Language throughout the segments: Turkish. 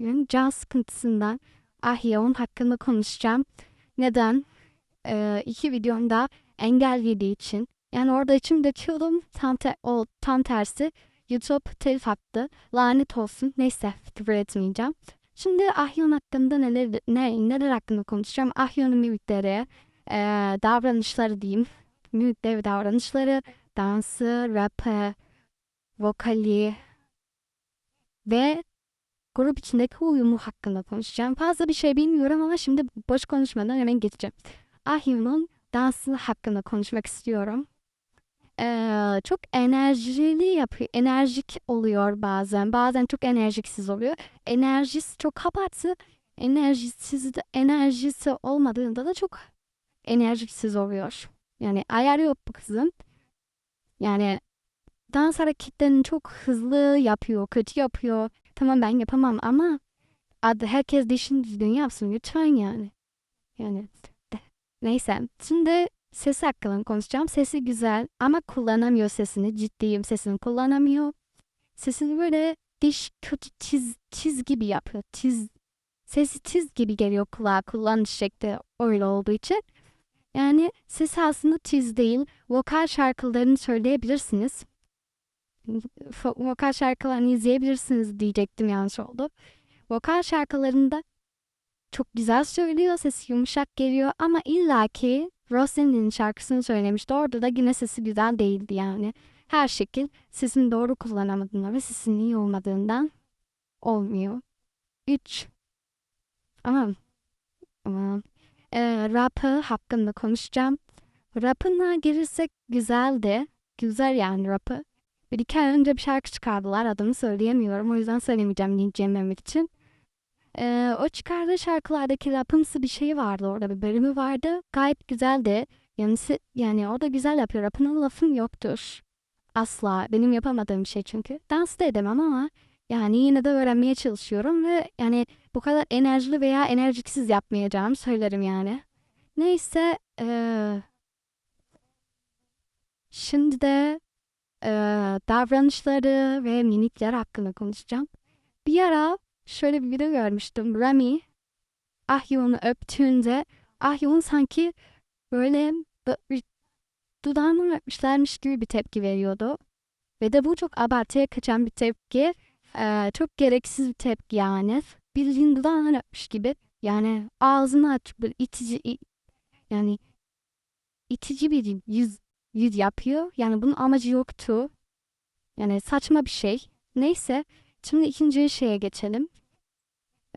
bugün can sıkıntısından Ahyon hakkında konuşacağım. Neden? Ee, iki videomda engellediği için. Yani orada içim döküyordum. Tam, te- o, tam tersi. YouTube telif attı. Lanet olsun. Neyse küfür etmeyeceğim. Şimdi Ahyon hakkında neler, ne, neler hakkında konuşacağım. Ahyon'un mimikleri, e, davranışları diyeyim. Mimikleri davranışları, dansı, rapı, vokali ve grup içindeki uyumu hakkında konuşacağım. Fazla bir şey bilmiyorum ama şimdi boş konuşmadan hemen geçeceğim. Ahyun'un dansı hakkında konuşmak istiyorum. Ee, çok enerjili yapıyor. Enerjik oluyor bazen. Bazen çok enerjiksiz oluyor. Enerjisi çok abartı. Enerjisiz de, enerjisi olmadığında da çok enerjiksiz oluyor. Yani ayarı yok bu kızın. Yani dans hareketlerini çok hızlı yapıyor, kötü yapıyor. Tamam ben yapamam ama adı herkes dişini düzgün yapsın lütfen yani. Yani de- neyse. Şimdi sesi hakkında konuşacağım. Sesi güzel ama kullanamıyor sesini. Ciddiyim sesini kullanamıyor. Sesini böyle diş kötü tiz, tiz gibi yapıyor. Tiz, sesi tiz gibi geliyor kulağa kullanış şekli öyle olduğu için. Yani sesi aslında tiz değil. Vokal şarkılarını söyleyebilirsiniz. Vokal şarkılarını izleyebilirsiniz diyecektim yanlış oldu. Vokal şarkılarında çok güzel söylüyor, sesi yumuşak geliyor ama illaki Rosalind'in şarkısını söylemişti. Orada da yine sesi güzel değildi yani. Her şekil sesini doğru kullanamadığından ve sesinin iyi olmadığından olmuyor. 3. Aman. Aman. Ee, rapı hakkında konuşacağım. Rapına girirsek güzeldi. Güzel yani rapı. Bir iki ay önce bir şarkı çıkardılar. Adını söyleyemiyorum. O yüzden söylemeyeceğim linç yememek için. Ee, o çıkardığı şarkılardaki rapımsı bir şey vardı orada. Bir bölümü vardı. Gayet güzeldi. Yani, yani o da güzel yapıyor. Rapına lafım yoktur. Asla. Benim yapamadığım bir şey çünkü. Dans da edemem ama yani yine de öğrenmeye çalışıyorum ve yani bu kadar enerjili veya enerjiksiz yapmayacağım söylerim yani. Neyse eee, şimdi de eee, davranışları ve mimikler hakkında konuşacağım. Bir ara şöyle bir video görmüştüm. Remy Ahyun'u öptüğünde Ahyun sanki böyle dudağını öpmüşlermiş gibi bir tepki veriyordu. Ve de bu çok abartıya kaçan bir tepki. Eee, çok gereksiz bir tepki yani. Bildiğin dudağını öpmüş gibi. Yani ağzını aç böyle itici yani itici bir yüz yüz yapıyor. Yani bunun amacı yoktu. Yani saçma bir şey. Neyse. Şimdi ikinci şeye geçelim.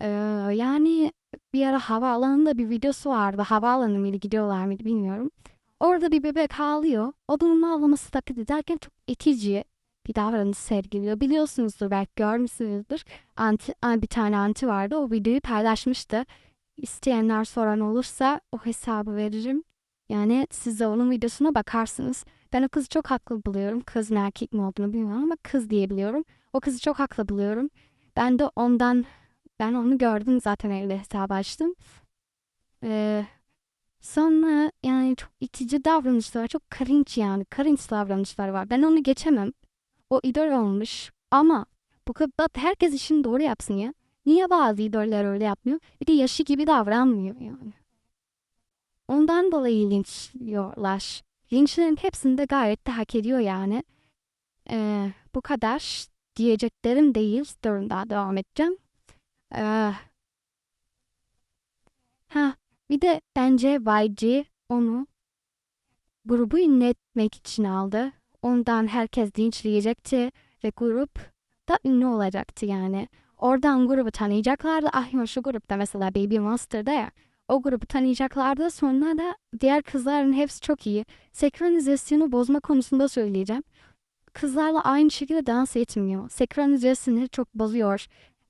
Ee, yani bir ara havaalanında bir videosu vardı. Havaalanı mıydı gidiyorlar mıydı bilmiyorum. Orada bir bebek ağlıyor. O ağlaması taklit ederken çok itici bir davranış sergiliyor. Biliyorsunuzdur belki görmüşsünüzdür. Anti, bir tane anti vardı. O videoyu paylaşmıştı. İsteyenler soran olursa o hesabı veririm. Yani siz de onun videosuna bakarsınız. Ben o kızı çok haklı buluyorum. Kız mı erkek mi olduğunu bilmiyorum ama kız diyebiliyorum. O kızı çok haklı buluyorum. Ben de ondan, ben onu gördüm zaten öyle hesabı açtım. Ee, sonra yani çok itici davranışlar, çok cringe yani. Cringe davranışlar var. Ben onu geçemem. O idol olmuş. Ama bu kadar herkes işini doğru yapsın ya. Niye bazı idoller öyle yapmıyor? Bir de yaşı gibi davranmıyor yani. Ondan dolayı linçliyorlar. Linçlerin hepsini de gayet de hak ediyor yani. Ee, bu kadar diyeceklerim değil. Durun daha devam edeceğim. Ee, ha, bir de bence YG onu grubu ünlü etmek için aldı. Ondan herkes linçleyecekti ve grup da ünlü olacaktı yani. Oradan grubu tanıyacaklardı. Ah şu grupta mesela Baby Monster'da ya. O grubu tanıyacaklardı. Sonra da diğer kızların hepsi çok iyi. Senkronizasyonu bozma konusunda söyleyeceğim. Kızlarla aynı şekilde dans etmiyor. Senkronizasyonu çok bozuyor.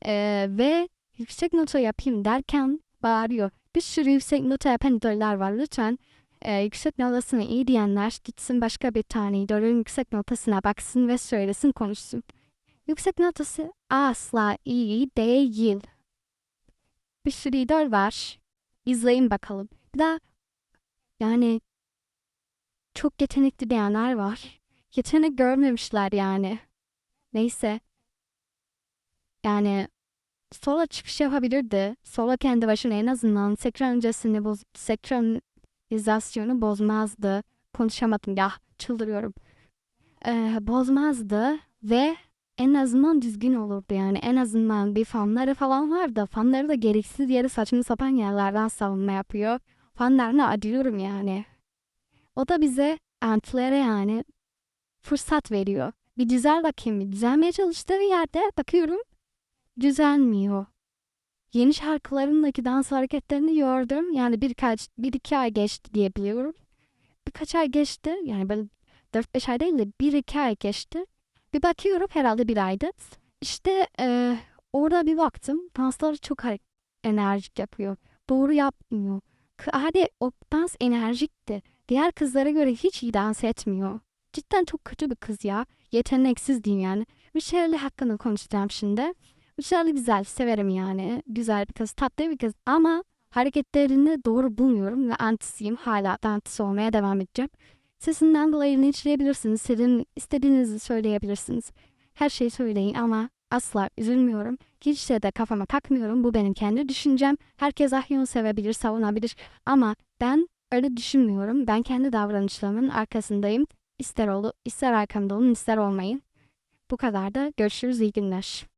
Ee, ve yüksek nota yapayım derken bağırıyor. Bir sürü yüksek nota yapan idoller var. Lütfen e, yüksek notasını iyi diyenler gitsin başka bir tane idolün yüksek notasına baksın ve söylesin konuşsun. Yüksek notası asla iyi değil. Bir sürü idol var. İzleyin bakalım. Bir daha yani çok yetenekli diyenler var. Yetenek görmemişler yani. Neyse. Yani sola çıkış yapabilirdi. Sola kendi başına en azından senkronizasını boz senkronizasyonu bozmazdı. Konuşamadım ya çıldırıyorum. Ee, bozmazdı ve en azından düzgün olurdu yani. En azından bir fanları falan var da fanları da gereksiz yere saçma sapan yerlerden savunma yapıyor. Fanlarına acıyorum yani. O da bize antilere yani fırsat veriyor. Bir düzel bakayım. Düzelmeye çalıştığı yerde bakıyorum düzelmiyor. Yeni şarkılarındaki dans hareketlerini gördüm. Yani birkaç, bir iki ay geçti diye biliyorum. Birkaç ay geçti. Yani böyle 4-5 ay değil de bir iki ay geçti. Bir bakıyorum herhalde bir aydı. İşte eee, orada bir baktım. Dansları çok enerjik yapıyor. Doğru yapmıyor. Hadi o dans enerjikti. Diğer kızlara göre hiç iyi dans etmiyor. Cidden çok kötü bir kız ya. Yeteneksiz diyeyim yani. Michelle hakkında konuşacağım şimdi. Michelle güzel, severim yani. Güzel bir kız, tatlı bir kız ama hareketlerini doğru bulmuyorum ve antisiyim. Hala da antisi olmaya devam edeceğim. Sesinden dolayı linçleyebilirsiniz. Sizin istediğinizi söyleyebilirsiniz. Her şeyi söyleyin ama asla üzülmüyorum. Hiç şeyde kafama takmıyorum. Bu benim kendi düşüncem. Herkes Ahyon'u sevebilir, savunabilir. Ama ben öyle düşünmüyorum. Ben kendi davranışlarımın arkasındayım. İster olu, ister arkamda olun, ister olmayın. Bu kadar da görüşürüz. iyi günler.